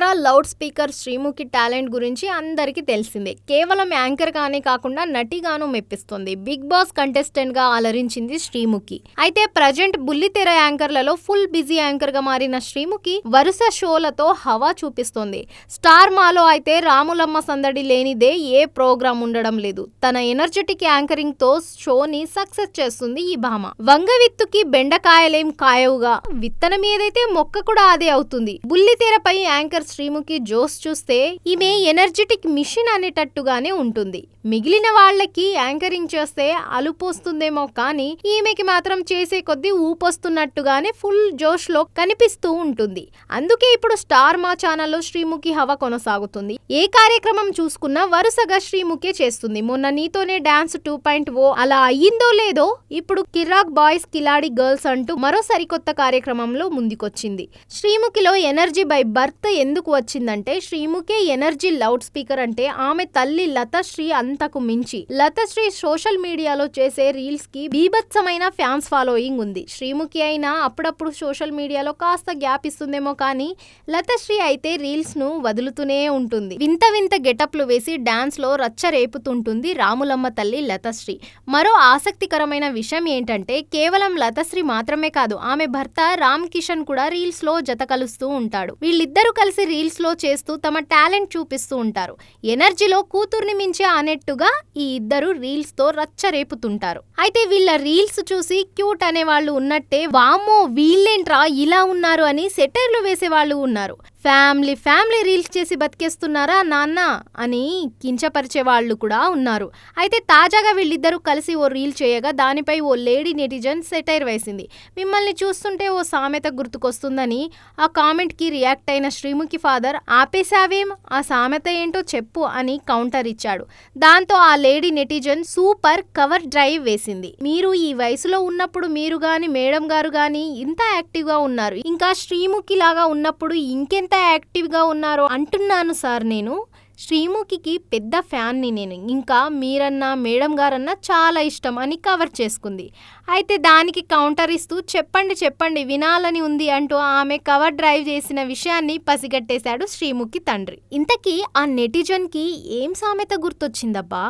బుల్లితెర loud speaker Sreemukhi talent గురించి అందరికీ తెలిసిందే. కేవలం యాంకర్ గానే కాకుండా నటిగాను మెప్పిస్తుంది. బిగ్ బాస్ కంటెస్టెంట్గా అలరించింది శ్రీముఖి. అయితే ప్రజెంట్ బుల్లితెర యాంకర్లలో ఫుల్ బిజీ యాంకర్గా మారిన శ్రీముఖి వరుస షోలతో హవా చూపిస్తోంది. స్టార్ మాలో అయితే రాములమ్మ సందడి లేనిదే ఏ ప్రోగ్రాం ఉండడం లేదు. తన ఎనర్జెటిక్ యాంకరింగ్తో షోని సక్సెస్ చేస్తుంది ఈ భామ. వంగ విత్తుకి బెండకాయలేం కాయవుగా. విత్తనం ఏదైతే మొక్క కూడా అదే అవుతుంది. బుల్లితెరపై యాంకర్ శ్రీముఖి జోస్ చూస్తే ఈమె ఎనర్జెటిక్ మిషన్ అనేటట్టుగానే ఉంటుంది. మిగిలిన వాళ్ళకి యాంకరింగ్ చేస్తే అలుపోస్తుందేమో కానీ ఈమెకి మాత్రం చేసే కొద్దీ ఊపొస్తున్నట్టుగానే ఫుల్ జోష్లో కనిపిస్తూ ఉంటుంది. అందుకే ఇప్పుడు స్టార్ మా ఛానల్లో శ్రీముఖి హవ కొనసాగుతుంది. ఏ కార్యక్రమం చూసుకున్నా వరుసగా శ్రీముఖే చేస్తుంది. మొన్న నీతోనే డాన్స్ టూ పాయింట్ ఓ అలా అయ్యిందో లేదో ఇప్పుడు కిరాక్ బాయ్స్ కిలాడి గర్ల్స్ అంటూ మరో సరికొత్త కార్యక్రమంలో ముందుకొచ్చింది. శ్రీముఖిలో ఎనర్జీ బై బర్త్ ఎందుకు వచ్చిందంటే శ్రీముఖి ఎనర్జీ లౌడ్ స్పీకర్ అంటే ఆమె తల్లి లతశ్రీ అంతకు మించి. లతశ్రీ సోషల్ మీడియాలో చేసే రీల్స్కి బీభత్సమైన ఫ్యాన్స్ ఫాలోయింగ్ ఉంది. శ్రీముఖి అయినా అప్పుడప్పుడు సోషల్ మీడియాలో కాస్త గ్యాప్ ఇస్తుందేమో కానీ లతశ్రీ అయితే రీల్స్ను వదులుతూనే ఉంటుంది. వింత వింత గెటప్లు వేసి డాన్స్లో రచ్చ రేపుతుంటుంది రాములమ్మ తల్లి లతశ్రీ. మరో ఆసక్తికరమైన విషయం ఏంటంటే కేవలం లతశ్రీ మాత్రమే కాదు ఆమె భర్త రామ్ కిషన్ కూడా రీల్స్లో జత కలుస్తూ ఉంటాడు. వీళ్ళిద్దరూ కలిసి రీల్స్లో చేస్తూ తమ టాలెంట్ చూపిస్తూ ఉంటారు. ఎనర్జీలో కూతుర్ని మించే అనేట్టుగా ఈ ఇద్దరు రీల్స్తో రచ్చ రేపుతుంటారు అయితే వీళ్ళ రీల్స్ చూసి క్యూట్ అనే వాళ్ళు ఉన్నట్టే వామ్మో వీళ్ళేంట్రా ఇలా ఉన్నారు అని సెటైర్లు వేసే వాళ్ళు ఉన్నారు. ఫ్యామిలీ ఫ్యామిలీ రీల్స్ చేసి బతికేస్తున్నారా నాన్న అని కించపరిచే వాళ్ళు కూడా ఉన్నారు. అయితే తాజాగా వీళ్ళిద్దరూ కలిసి ఓ రీల్ చేయగా దానిపై ఓ లేడీ నెటిజన్ సెటైర్ వేసింది. మిమ్మల్ని చూస్తుంటే ఓ సామెత గుర్తుకొస్తుందని ఆ కామెంట్కి రియాక్ట్ అయిన శ్రీముఖి ఫాదర్ ఆపేశావేం? ఆ సామెత ఏంటో చెప్పు అని కౌంటర్ ఇచ్చాడు. దాంతో ఆ lady netizen super cover drive వేసింది. మీరు ఈ వయసులో ఉన్నప్పుడు మీరు కానీ మేడం గారు కానీ ఇంత యాక్టివ్గా ఉన్నారు. ఇంకా శ్రీముఖి లాగా ఉన్నప్పుడు ఇంకెంత ఎంత యాక్టివ్గా ఉన్నారో అంటున్నాను సార్ నేను. శ్రీముఖికి పెద్ద ఫ్యాన్ని నేను. ఇంకా మీరన్నా మేడం గారన్నా చాలా ఇష్టం అని కవర్ చేసుకుంది. అయితే దానికి కౌంటర్ ఇస్తూ చెప్పండి చెప్పండి వినాలని ఉంది అంటూ ఆమె కవర్ డ్రైవ్ చేసిన విషయాన్ని పసిగట్టేశాడు శ్రీముఖి తండ్రి. ఇంతకీ ఆ నెటిజన్కి ఏం సామెత గుర్తొచ్చిందబ్బా?